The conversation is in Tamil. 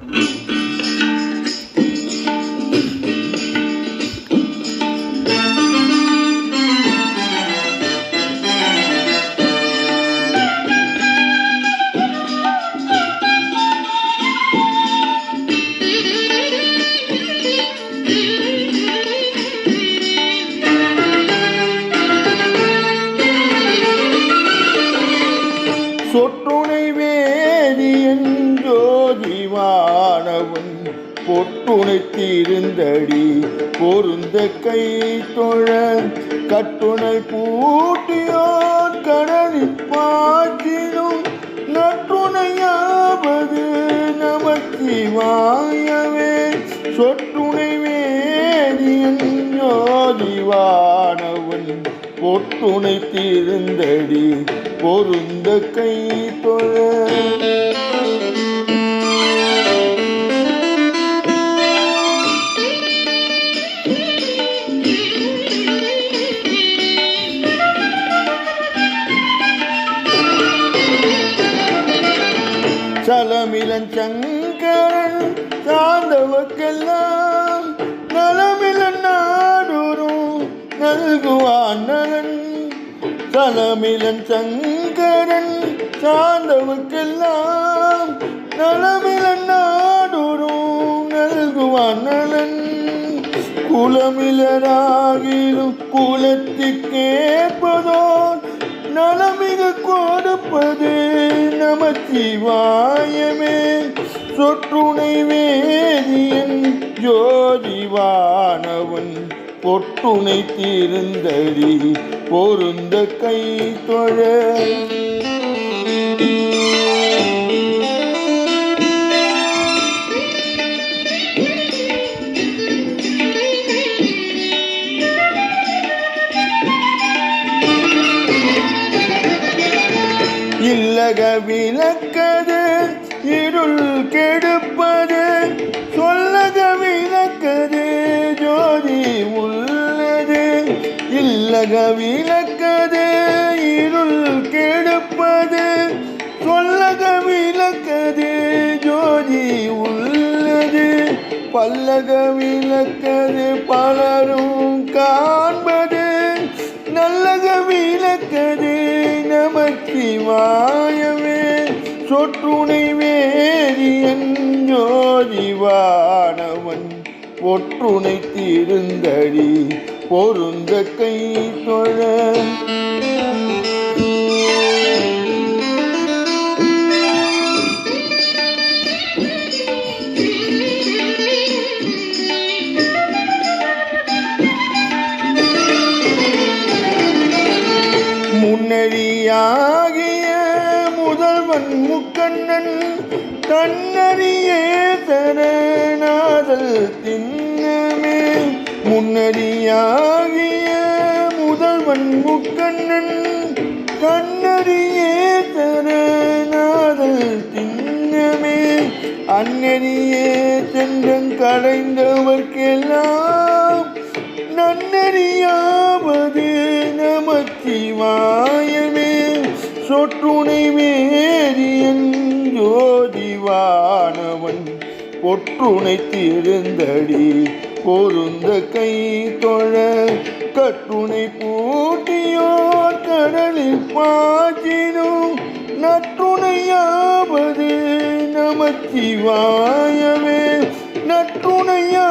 Mm-hmm. ஆனவன் பொட்டுணைத்தீருந்தடி பொருந்த கை தொழ கட்டுணை பூட்டியோர் கடலில் பாக்கினும் நற்றுணையாவது நமச்சிவாயவே சொற்றுணை வேதியன் ஜோதிவானவன் பொட்டுணைத்தீருந்தடி பொருந்த கை தொழ. சலமிலன் சங்கரன் சார்ந்தவர்க்கெல்லாம் நலமிலன் நாடூரும் நல்குவான் நலன். சலமிலன் சங்கரன் சார்ந்தவர்க்கெல்லாம் நலமிலன் நாடூரும் நல்குவான் நலன். குலமிலராகிலும் குலத்திற்கேற்பதோர் நலமிக கொடுப்பதே நமச்சிவாயமே சொற்றுணை வேதியன் ஜோதிவானவன். பொட்டுணை தீர்ந்தடி பொருந்த கை தொழ. இல்லக விளக்கது இருள் கெடுப்பது சொல்லக விளக்கது ஜோதி உள்ளது. இல்லக விளக்கது இருள் கெடுப்பது சொல்லக விளக்கது ஜோதி உள்ளது. பல்லக விளக்கது பலரும் காண்பது நல்லக விளக்கது நமக்கு வா சொற்றுணை வேதியன் ஜோதிவானவன் ஒற்றுணை தீருந்தடி பொருந்த கை தொழ. முன்னறியா முக்கண்ணன் தன்னறியே தரநாதல் திண்ணமே முன்னறியாகிய முதல்வன் முக்கண்ணன் கண்ணறியே தரநாதல் திண்ணமே அந்நெறியே சென்றன் கடைந்தவர்க்கெல்லாம் நன்னறியாவது நமச்சிவாயமே சொற்றுணை மேரியன் அவன் பொற்றுணை திருந்தடி பொருந்த கை தொழ கட்டுணை பூட்டியோர் கடலில் பாட்டினோம் நற்றுணையாவது நமச்சிவாயவே நற்றுணையா